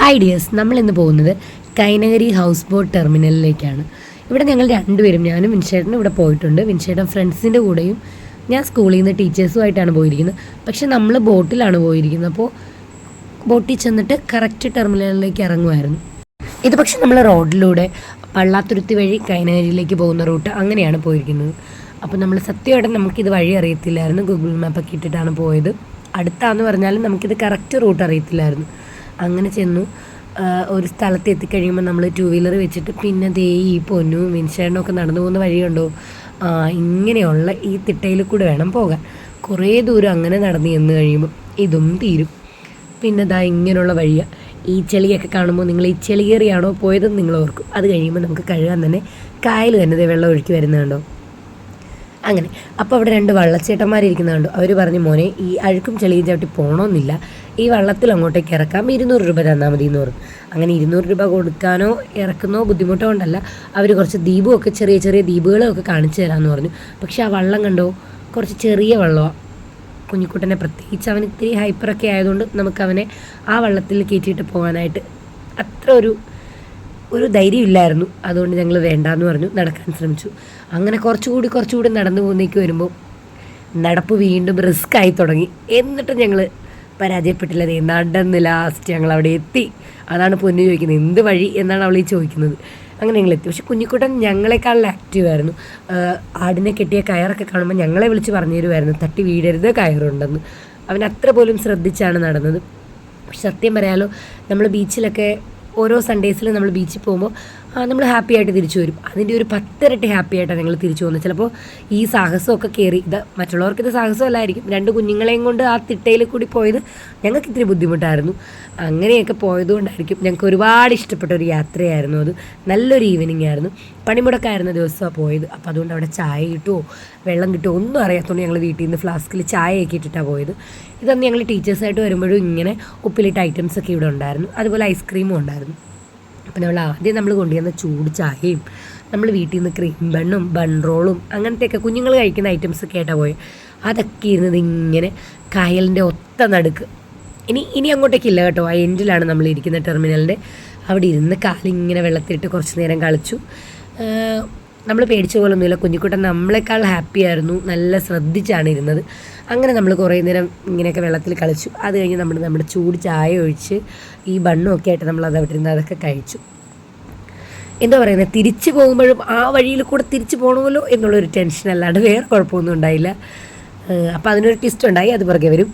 Hi dears നമ്മൾ ഇന്ന് പോകുന്നത് കൈനഗരി ഹൗസ് ബോട്ട് ടെർമിനലിലേക്കാണ് ഇവിടെ ഞങ്ങൾ രണ്ടുപേരും ഞാനും വിൻഷേട്ടനും ഇവിടെ പോയിട്ടുണ്ട്. വിൻഷേട്ടൻ ഫ്രണ്ട്സിന്റെ കൂടെയും ഞാൻ സ്കൂളിൽ നിന്ന് ടീച്ചേഴ്സുമായിട്ടാണ് പോയിരിക്കുന്നത്. പക്ഷെ നമ്മൾ ബോട്ടിലാണ് പോയിരിക്കുന്നത്. അപ്പോൾ ബോട്ടിൽ ചെന്നിട്ട് കറക്റ്റ് ടെർമിനലിലേക്ക് ഇറങ്ങുമായിരുന്നു. ഇത് പക്ഷേ നമ്മൾ റോഡിലൂടെ പള്ളാത്തുരുത്തി വഴി കൈനഗരിയിലേക്ക് പോകുന്ന റൂട്ട് അങ്ങനെയാണ് പോയിരിക്കുന്നത്. അപ്പോൾ നമ്മൾ സത്യമായിട്ട് നമുക്കിത് വഴി അറിയത്തില്ലായിരുന്നു. ഗൂഗിൾ മാപ്പൊക്കെ ഇട്ടിട്ടാണ് പോയത്. അടുത്താന്ന് പറഞ്ഞാലും നമുക്കിത് കറക്റ്റ് റൂട്ട് അറിയത്തില്ലായിരുന്നു. അങ്ങനെ ചെന്നു. ഒരു സ്ഥലത്ത് എത്തിക്കഴിയുമ്പോൾ നമ്മൾ ടൂ വീലർ വെച്ചിട്ട് പിന്നെ ദേ ഈ പൊന്നു മിൻഷേണൊക്കെ നടന്നു പോകുന്ന വഴിയുണ്ടോ ഇങ്ങനെയുള്ള ഈ തിട്ടയിൽ കൂടെ വേണം പോകാൻ. കുറേ ദൂരം അങ്ങനെ നടന്ന് ചെന്ന് കഴിയുമ്പോൾ ഇതും തീരും. പിന്നെ ദാ ഇങ്ങനെയുള്ള വഴിയാണ് ഈ ചെളിയൊക്കെ കാണുമ്പോൾ നിങ്ങൾ ഈ ചെളിയേറിയാണോ പോയതെന്ന് നിങ്ങൾ ഓർക്കും. അത് കഴിയുമ്പോൾ നമുക്ക് കഴുകാൻ തന്നെ കായൽ തന്നെ വെള്ളം ഒഴുക്കി വരുന്നുണ്ടോ അങ്ങനെ. അപ്പോൾ അവിടെ രണ്ട് വള്ളച്ചേട്ടന്മാരിയ്ക്കുന്ന കണ്ടു. അവർ പറഞ്ഞു മോനെ ഈ അഴുക്കും ചെളിയും ചവിട്ടി പോകണമെന്നില്ല ഈ വള്ളത്തിൽ അങ്ങോട്ടേക്ക് ഇറക്കാം. ഇരുന്നൂറ് രൂപ തന്നാൽ മതി എന്ന് പറഞ്ഞു. അങ്ങനെ ഇരുന്നൂറ് രൂപ കൊടുക്കാനോ ഇറക്കുന്നോ ബുദ്ധിമുട്ടോ കൊണ്ടല്ല അവർ കുറച്ച് ദ്വീപുമൊക്കെ ചെറിയ ചെറിയ ദ്വീപുകളൊക്കെ കാണിച്ചു തരാമെന്ന് പറഞ്ഞു. പക്ഷേ ആ വള്ളം കണ്ടോ? കുറച്ച് ചെറിയ വള്ളമാണ് കുഞ്ഞിക്കുട്ടനെ പ്രത്യേകിച്ച് അവൻ ഇത്തിരി ഹൈപ്പറൊക്കെ ആയതുകൊണ്ട് നമുക്കവനെ ആ വള്ളത്തിൽ കയറ്റിയിട്ട് പോകാനായിട്ട് അത്ര ഒരു ഒരു ധൈര്യമില്ലായിരുന്നു. അതുകൊണ്ട് ഞങ്ങൾ വേണ്ടാന്ന് പറഞ്ഞു നടക്കാൻ ശ്രമിച്ചു. അങ്ങനെ കുറച്ചുകൂടി കുറച്ചുകൂടി നടന്നു പോകുന്നേക്ക് വരുമ്പോൾ നടപ്പ് വീണ്ടും റിസ്ക് ആയി തുടങ്ങി. എന്നിട്ട് ഞങ്ങൾ പരാജയപ്പെട്ടില്ലത് നടന്ന് ലാസ്റ്റ് ഞങ്ങൾ അവിടെ എത്തി. അതാണ് പൊന്നു ചോദിക്കുന്നത്. എന്ത് വഴി എന്നാണ് അവൾ ഈ ചോദിക്കുന്നത്. അങ്ങനെ ഞങ്ങൾ എത്തി. പക്ഷെ കുഞ്ഞിക്കുട്ടൻ ഞങ്ങളെക്കാളും ആക്റ്റീവായിരുന്നു ആടിനെ കെട്ടിയ കയറൊക്കെ കാണുമ്പോൾ ഞങ്ങളെ വിളിച്ച് പറഞ്ഞു തരുമായിരുന്നു തട്ടി വീടരുത് കയറുണ്ടെന്ന്. അവൻ അത്ര പോലും ശ്രദ്ധിച്ചാണ് നടന്നത്. സത്യം പറയാലോ നമ്മൾ ബീച്ചിലൊക്കെ ഓരോ സൺഡേസിലും നമ്മൾ ബീച്ചിൽ പോകുമ്പോൾ നമ്മൾ ഹാപ്പി ആയിട്ട് തിരിച്ചു വരും. അതിന്റെ ഒരു പത്തിരട്ടി ഹാപ്പി ആയിട്ടാണ് ഞങ്ങൾ തിരിച്ചു പോകുന്നത്. ചിലപ്പോൾ ഈ സാഹസമൊക്കെ കയറി ഇത് മറ്റുള്ളവർക്ക് ഇത് സാഹസമല്ലായിരിക്കും. രണ്ട് കുഞ്ഞുങ്ങളെയും കൊണ്ട് ആ തിട്ടയിൽ കൂടി പോയത് ഞങ്ങൾക്ക് ഇത്തിരി ബുദ്ധിമുട്ടായിരുന്നു. അങ്ങനെയൊക്കെ പോയതുകൊണ്ടായിരിക്കും ഞങ്ങൾക്ക് ഒരുപാട് ഇഷ്ടപ്പെട്ട ഒരു യാത്രയായിരുന്നു അത്. നല്ലൊരു ഈവനിങ് ആയിരുന്നു. പണിമുടക്കായിരുന്ന ദിവസമാണ് പോയത്. അപ്പോൾ അതുകൊണ്ട് അവിടെ ചായ കിട്ടുമോ വെള്ളം കിട്ടുമോ ഒന്നും അറിയാത്തതുകൊണ്ട് ഞങ്ങൾ വീട്ടിൽ നിന്ന് ഫ്ലാസ്കിൽ ചായയൊക്കെ ഇട്ടിട്ടാണ് പോയത്. ഇതന്ന് ഞങ്ങൾ ടീച്ചേഴ്സായിട്ട് വരുമ്പോഴും ഇങ്ങനെ ഉപ്പിലിട്ട ഐറ്റംസ് ഒക്കെ ഇവിടെ ഉണ്ടായിരുന്നു. അതുപോലെ ഐസ്ക്രീമും ഉണ്ടായിരുന്നു. അപ്പം നമ്മൾ ആദ്യം നമ്മൾ കൊണ്ടുവന്ന ചൂട് ചായയും നമ്മൾ വീട്ടിൽ നിന്ന് ക്രീം ബണ്ണും ബൺ റോളും അങ്ങനത്തെയൊക്കെ കുഞ്ഞുങ്ങൾ കഴിക്കുന്ന ഐറ്റംസ് കേട്ടാൽ പോയി. അതൊക്കെ ഇരുന്നത് ഇങ്ങനെ കായലിന്റെ ഒത്ത നടുക്ക്. ഇനി ഇനി അങ്ങോട്ടേക്കില്ല കേട്ടോ. ആ എൻഡിലാണ് നമ്മൾ ഇരിക്കുന്ന ടെർമിനലിന്റെ അവിടെ ഇരുന്ന് കാലിങ്ങനെ വെള്ളത്തിലിട്ട് കുറച്ച് നേരം കളിച്ചു. നമ്മൾ പേടിച്ച പോലൊന്നുമില്ല കുഞ്ഞിക്കുട്ടൻ നമ്മളെക്കാൾ ഹാപ്പി ആയിരുന്നു. നല്ല ശ്രദ്ധിച്ചാണ് ഇരുന്നത്. അങ്ങനെ നമ്മൾ കുറേ നേരം ഇങ്ങനെയൊക്കെ വെള്ളത്തിൽ കളിച്ചു. അത് കഴിഞ്ഞ് നമ്മൾ നമ്മുടെ ചൂട് ചായ ഒഴിച്ച് ഈ ബണ്ണും ഒക്കെ ആയിട്ട് നമ്മൾ അത് അവിടെ ഇരുന്ന് അതൊക്കെ കഴിച്ചു. എന്താ പറയുന്നത് തിരിച്ചു പോകുമ്പോഴും ആ വഴിയിൽ കൂടെ തിരിച്ചു പോകണമല്ലോ എന്നുള്ളൊരു ടെൻഷൻ അല്ലാണ്ട് വേറെ കുഴപ്പമൊന്നും ഉണ്ടായില്ല. അപ്പോൾ അതിനൊരു ട്വിസ്റ്റ് ഉണ്ടായി. അത് പുറകെ വരും.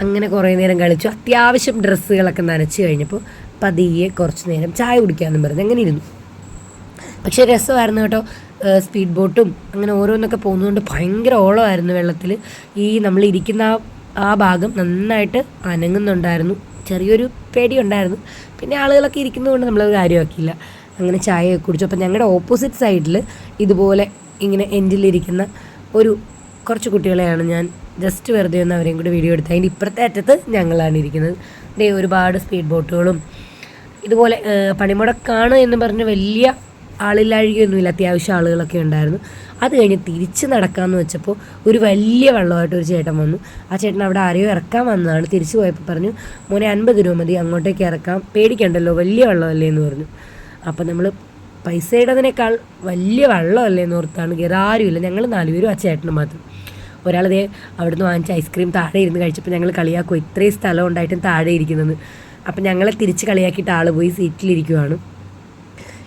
അങ്ങനെ കുറേ നേരം കളിച്ചു. അത്യാവശ്യം ഡ്രസ്സുകളൊക്കെ നനച്ച് കഴിഞ്ഞപ്പോൾ പതിയെ കുറച്ച് നേരം ചായ കുടിക്കാമെന്നും പറഞ്ഞു അങ്ങനെ ഇരുന്നു. പക്ഷേ രസമായിരുന്നു കേട്ടോ. സ്പീഡ് ബോട്ടും അങ്ങനെ ഓരോന്നൊക്കെ പോകുന്നതുകൊണ്ട് ഭയങ്കര ഓളമായിരുന്നു വെള്ളത്തിൽ ഈ നമ്മൾ ഇരിക്കുന്ന ആ ആ ഭാഗം നന്നായിട്ട് അനങ്ങുന്നുണ്ടായിരുന്നു. ചെറിയൊരു പേടി ഉണ്ടായിരുന്നു പിന്നെ ആളുകളൊക്കെ ഇരിക്കുന്നതുകൊണ്ട് നമ്മളത് കാര്യമാക്കിയില്ല. അങ്ങനെ ചായയൊക്കെ കുടിച്ചു. അപ്പം ഞങ്ങളുടെ ഓപ്പോസിറ്റ് സൈഡിൽ ഇതുപോലെ ഇങ്ങനെ എൻഡിലിരിക്കുന്ന ഒരു കുറച്ച് കുട്ടികളെയാണ് ഞാൻ ജസ്റ്റ് വെറുതെ ഒന്ന് അവരെയും കൂടി വീഡിയോ എടുത്ത് അതിന്റെ ഇപ്പുറത്തെ അറ്റത്ത് ഞങ്ങളാണ് ഇരിക്കുന്നത്. ദേ ഒരുപാട് സ്പീഡ് ബോട്ടുകളും ഇതുപോലെ പണിമുടക്കാണ് എന്ന് പറഞ്ഞ് വലിയ ആളില്ലാഴികയൊന്നുമില്ല അത്യാവശ്യം ആളുകളൊക്കെ ഉണ്ടായിരുന്നു. അത് കഴിഞ്ഞ് തിരിച്ച് നടക്കാമെന്ന് വെച്ചപ്പോൾ ഒരു വലിയ വെള്ളമായിട്ട് ഒരു ചേട്ടൻ വന്നു. ആ ചേട്ടൻ അവിടെ ആരെയോ ഇറക്കാൻ വന്നതാണ്. തിരിച്ചു പോയപ്പോൾ പറഞ്ഞു മോനെ അൻപത് രൂപ മതി അങ്ങോട്ടേക്ക് ഇറക്കാം. പേടിക്കണ്ടല്ലോ വലിയ വെള്ളമല്ലേ? എന്ന് പറഞ്ഞു. അപ്പം നമ്മൾ പൈസയുടേതിനേക്കാൾ വലിയ വെള്ളമല്ലേ എന്ന് ഓർത്താണ് കയറി ആരുമില്ല ഞങ്ങൾ നാലുപേരും ആ ചേട്ടനും മാത്രം. ഒരാളതേ അവിടുന്ന് വാങ്ങിച്ച ഐസ്ക്രീം താഴെ ഇരുന്ന് കഴിച്ചപ്പോൾ ഞങ്ങൾ കളിയാക്കും ഇത്രയും സ്ഥലം ഉണ്ടായിട്ടും താഴെ ഇരിക്കുന്നത്. അപ്പം ഞങ്ങളെ തിരിച്ച് കളിയാക്കിയിട്ട് ആൾ പോയി സീറ്റിലിരിക്കുവാണ്.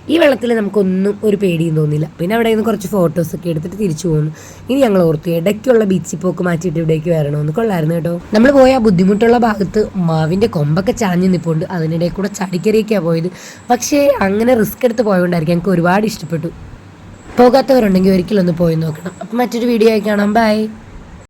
ഈ വെള്ളത്തിൽ നമുക്കൊന്നും ഒരു പേടിയും തോന്നില്ല. പിന്നെ അവിടെ നിന്ന് കുറച്ച് ഫോട്ടോസൊക്കെ എടുത്തിട്ട് തിരിച്ചു പോകുന്നു ഇനി ഞങ്ങൾ ഓർത്തു ഇടയ്ക്കുള്ള ബീച്ചിൽ പോക്ക് മാറ്റിയിട്ട് ഇവിടേക്ക് വരണമെന്ന് കൊള്ളായിരുന്നു കേട്ടോ. നമ്മൾ പോയ ബുദ്ധിമുട്ടുള്ള ഭാഗത്ത് മാവിന്റെ കൊമ്പൊക്കെ ചാഞ്ഞ് നിൽപ്പുണ്ട് അതിനിടയിൽ കൂടെ ചടിക്കറിയൊക്കെയാണ് പോയത്. പക്ഷേ അങ്ങനെ റിസ്ക് എടുത്ത് പോയതുകൊണ്ടായിരിക്കും ഞങ്ങൾക്ക് ഒരുപാട് ഇഷ്ടപ്പെട്ടു. പോകാത്തവരുണ്ടെങ്കിൽ ഒരിക്കലൊന്ന് പോയി നോക്കണം. അപ്പം മറ്റൊരു വീഡിയോ ആയി കാണാം. ബൈ